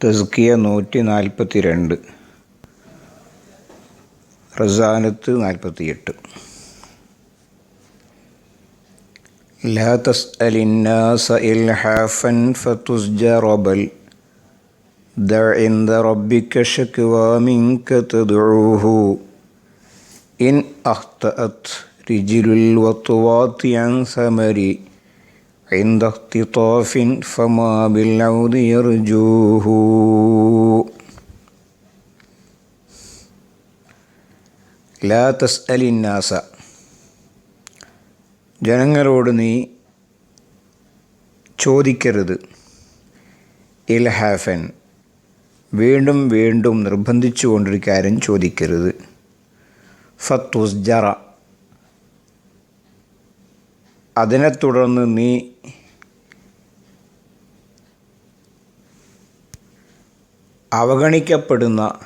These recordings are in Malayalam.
തസ്കിയ നൂറ്റി നാൽപ്പത്തി രണ്ട് റസാനത്ത് നാൽപ്പത്തിയെട്ട് لا تسأل الناس إلحافا فتزجر بل دع عند ربك شكوى منك تدعوه إن أخطأت رجل الوطوات عن ثمر عند اختطاف فما بالعود يرجوه ലാ തസ് അലിന്നാസ ജനങ്ങളോട് നീ ചോദിക്കരുത് ഇൽഹാഫൻ വീണ്ടും വീണ്ടും നിർബന്ധിച്ചുകൊണ്ടൊരു കാര്യം ചോദിക്കരുത് ഫത്തുസ്ജറ അതിനെ തുടർന്ന് നീ അവഗണിക്കപ്പെടുന്ന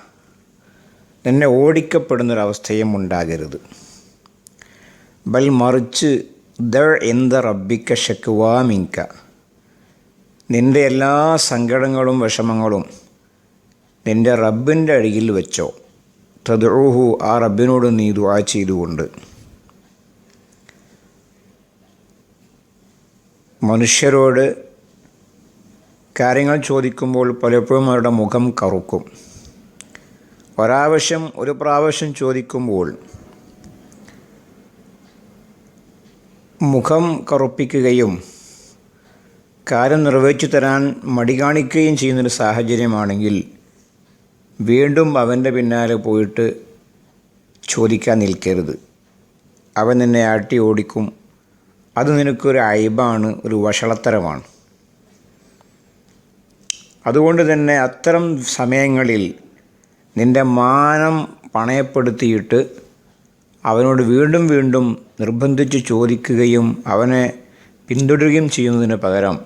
നിന്നെ ഓടിക്കപ്പെടുന്നൊരവസ്ഥയും ഉണ്ടാകരുത്. ബൽ മറിച്ച് ദ എന്ത റബ്ബിക്ക ഷക്കുവാമിങ്ക നിന്റെ എല്ലാ സങ്കടങ്ങളും വിഷമങ്ങളും നിന്റെ റബ്ബിന്റെ അരികിൽ വെച്ചോ. തദ്ഊഹു ആ റബ്ബിനോട് നീ ദുആ ചെയ്തുകൊണ്ട്. മനുഷ്യരോട് കാര്യങ്ങൾ ചോദിക്കുമ്പോൾ പലപ്പോഴും അവരുടെ മുഖം കറുക്കും. ഒരാവശ്യം ഒരു പ്രാവശ്യം ചോദിക്കുമ്പോൾ മുഖം കറുപ്പിക്കുകയും കാര്യം നിറവേറ്റി തരാൻ മടി കാണിക്കുകയും ചെയ്യുന്നൊരു സാഹചര്യമാണെങ്കിൽ വീണ്ടും അവന്റെ പിന്നാലെ പോയിട്ട് ചോദിക്കാൻ നിൽക്കരുത്. അവൻ നിന്നെ ആട്ടി ഓടിക്കും അത് നിനക്കൊരു അയബാണ് ഒരു വഷളത്തരമാണ്. അതുകൊണ്ട് തന്നെ അത്തരം സമയങ്ങളിൽ നിന്റെ മാനം പണയപ്പെടുത്തിയിട്ട് അവനോട് വീണ്ടും വീണ്ടും നിർബന്ധിച്ച് ചോദിക്കുകയും അവനെ പിന്തുടരുകയും ചെയ്യുന്നതിന് പകരം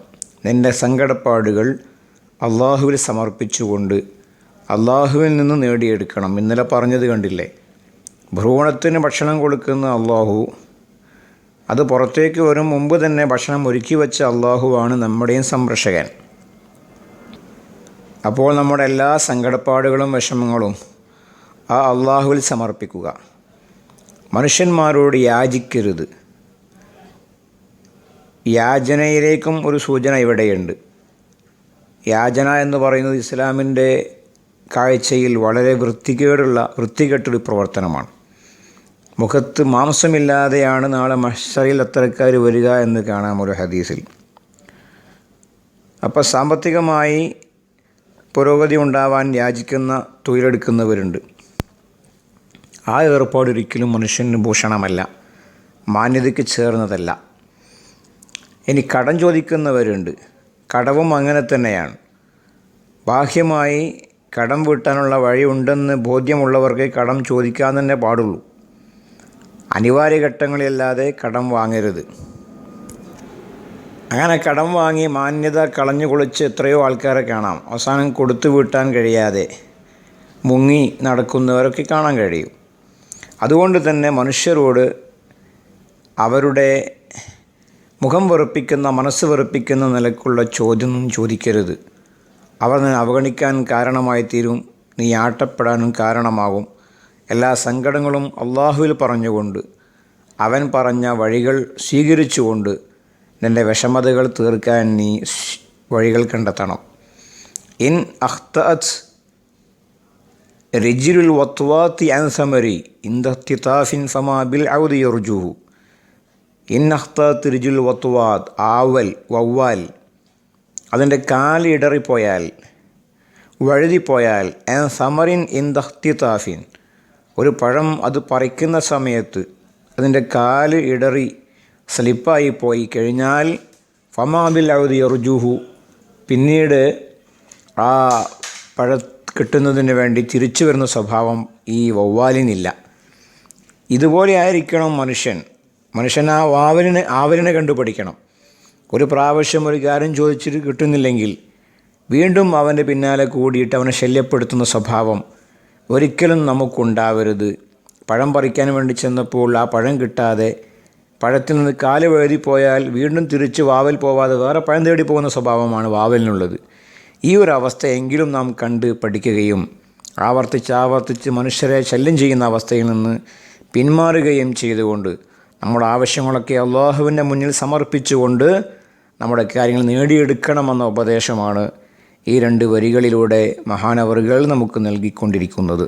നിന്റെ സങ്കടപ്പാടുകൾ അള്ളാഹുവിൽ സമർപ്പിച്ചുകൊണ്ട് അള്ളാഹുവിൽ നിന്ന് നേടിയെടുക്കണം. ഇന്നലെ പറഞ്ഞത് കണ്ടില്ലേ? ഭ്രൂണത്തിന് ഭക്ഷണം കൊടുക്കുന്ന അള്ളാഹു അത് പുറത്തേക്ക് വരും മുമ്പ് തന്നെ ഭക്ഷണം ഒരുക്കി വെച്ച അള്ളാഹുവാണ് നമ്മുടെയും സംരക്ഷകൻ. അപ്പോൾ നമ്മുടെ എല്ലാ സങ്കടപ്പാടുകളും വിഷമങ്ങളും ആ അള്ളാഹുവിൽ സമർപ്പിക്കുക. മനുഷ്യന്മാരോട് യാചിക്കരുത്. യാചനയിലേക്കും ഒരു സൂചന ഇവിടെയുണ്ട്. യാചന എന്ന് പറയുന്നത് ഇസ്ലാമിന്റെ കാഴ്ചയിൽ വളരെ വൃത്തികേടുള്ള വൃത്തികെട്ടൊരു പ്രവർത്തനമാണ്. മുഖത്ത് മാംസമില്ലാതെയാണ് നാളെ മഷറിൽ അത്തരക്കാർ വരിക എന്ന് കാണാം ഒരു ഹദീസിൽ. അപ്പോൾ സാമ്പത്തികമായി പുരോഗതി ഉണ്ടാവാൻ യാചിക്കുന്ന തൊഴിലെടുക്കുന്നവരുണ്ട് ആ ഏർപ്പാട് ഒരിക്കലും മനുഷ്യന് ഭൂഷണമല്ല മാന്യതയ്ക്ക് ചേർന്നതല്ല. ഇനി കടം ചോദിക്കുന്നവരുണ്ട് കടവും അങ്ങനെ തന്നെയാണ്. ബാഹ്യമായി കടം വീട്ടാനുള്ള വഴിയുണ്ടെന്ന് ബോധ്യമുള്ളവർക്ക് കടം ചോദിക്കാൻ തന്നെ പാടുള്ളൂ. അനിവാര്യ ഘട്ടങ്ങളില്ലാതെ കടം വാങ്ങരുത്. അങ്ങനെ കടം വാങ്ങി മാന്യത കളഞ്ഞു കുളിച്ച് എത്രയോ ആൾക്കാരെ കാണാം. അവസാനം കൊടുത്തു വീട്ടാൻ കഴിയാതെ മുങ്ങി നടക്കുന്നവരൊക്കെ കാണാൻ കഴിയും. അതുകൊണ്ട് തന്നെ മനുഷ്യരോട് അവരുടെ മുഖം വെറുപ്പിക്കുന്ന മനസ്സ് വെറുപ്പിക്കുന്ന നിലക്കുള്ള ചോദ്യമൊന്നും ചോദിക്കരുത്. അവർ നിന്നെ അവഗണിക്കാൻ കാരണമായി തീരും നീ ആട്ടപ്പെടാനും കാരണമാകും. എല്ലാ സങ്കടങ്ങളും അള്ളാഹുവിൽ പറഞ്ഞുകൊണ്ട് അവൻ പറഞ്ഞ വഴികൾ സ്വീകരിച്ചുകൊണ്ട് നിന്റെ വിഷമതകൾ തീർക്കാൻ നീ വഴികൾ കണ്ടെത്തണം. ഇൻ അഖ്തഅത്ത് റിജിരുൽ വത്വാത്തി അൻസമരി ഇന്ദത്തിതാഫിൻ ഫമാ ബിൽ ഔദി യർജുഹു. ഇൻ അഖ്തഅത്ത് റിജുൽ വത്വാദ് ആവൽ വവ്വാൽ അതിന്റെ കാലിടറിപ്പോയാൽ വഴുതിപ്പോയാൽ എൻ സമറിൻ ഇൻ ഇന്ദഖ്തിതാഫിൻ ഒരു പഴം അത് പറിക്കുന്ന സമയത്ത് അതിന്റെ കാൽ ഇടറി സ്ലിപ്പായി പോയി കഴിഞ്ഞാൽ ഫമാബിൽ അവധി എറുജുഹു പിന്നീട് ആ പഴ കിട്ടുന്നതിന് വേണ്ടി തിരിച്ചു വരുന്ന സ്വഭാവം ഈ വവ്വാലിനില്ല. ഇതുപോലെ ആയിരിക്കണം മനുഷ്യൻ. മനുഷ്യൻ ആ വാവലിനെ ആവലിനെ കണ്ടുപഠിക്കണം ഒരു പ്രാവശ്യം ഒരു കാര്യം ചോദിച്ചിട്ട് കിട്ടുന്നില്ലെങ്കിൽ വീണ്ടും അവന്റെ പിന്നാലെ കൂടിയിട്ട് അവനെ ശല്യപ്പെടുത്തുന്ന സ്വഭാവം ഒരിക്കലും നമുക്കുണ്ടാവരുത്. പഴം പറിക്കാൻ വേണ്ടി ചെന്നപ്പോൾ ആ പഴം കിട്ടാതെ പഴത്തിൽ നിന്ന് കാൽ വഴുതിപ്പോയാൽ വീണ്ടും തിരിച്ച് വാവൽ പോവാതെ വേറെ പഴം തേടി പോകുന്ന സ്വഭാവമാണ് വാവലിനുള്ളത്. ഈ ഒരു അവസ്ഥ എങ്കിലും നാം കണ്ട് പഠിക്കുകയും ആവർത്തിച്ച് ആവർത്തിച്ച് മനുഷ്യരെ ശല്യം ചെയ്യുന്ന അവസ്ഥയിൽ നിന്ന് പിന്മാറുകയും ചെയ്തുകൊണ്ട് നമ്മുടെ ആവശ്യങ്ങളൊക്കെ അള്ളാഹുവിന്റെ മുന്നിൽ സമർപ്പിച്ചുകൊണ്ട് നമ്മുടെ കാര്യങ്ങൾ നേടിയെടുക്കണമെന്ന ഉപദേശമാണ് ഈ രണ്ട് വരികളിലൂടെ മഹാനവറുകൾ നമുക്ക് നൽകിക്കൊണ്ടിരിക്കുന്നത്.